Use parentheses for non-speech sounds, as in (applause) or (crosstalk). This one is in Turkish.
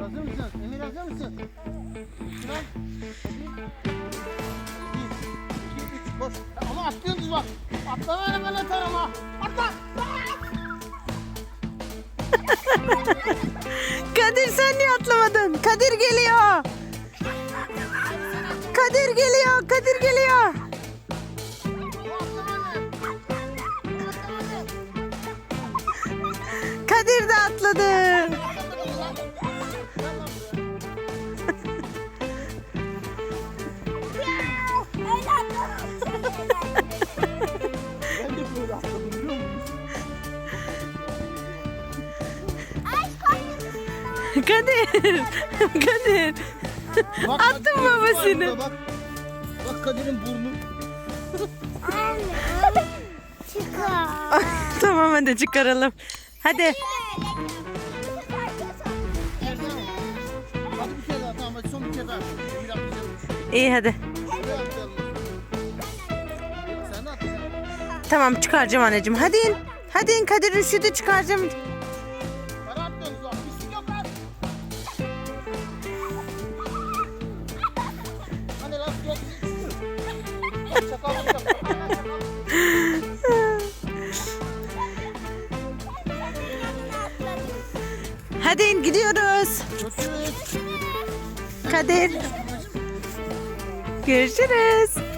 Hazır mısın? Emir hazır mısın? Şuna. Bir, iki, üç, koş. Ama atlıyorsunuz bak. Atlama hemen atar ama. Atla. (laughs) Kadir sen niye atlamadın? Kadir geliyor. Kadir geliyor. Kadir geliyor. Kadir de atladı. (laughs) Kadir. Kadir. Bak, Attın Kadir'in var babasını. burada, Bak. Bak Kadir'in burnu. (laughs) tamam hadi çıkaralım. Hadi. Hadi bir kere daha tamam hadi son bir kere daha. Bir atlayalım. İyi hadi. Şuraya atlayalım. Sen de atlayacaksın. Tamam çıkaracağım anneciğim. Hadi in. Hadi in Kadir üşüdü çıkaracağım. Hadi in gidiyoruz. Kadir. Görüşürüz.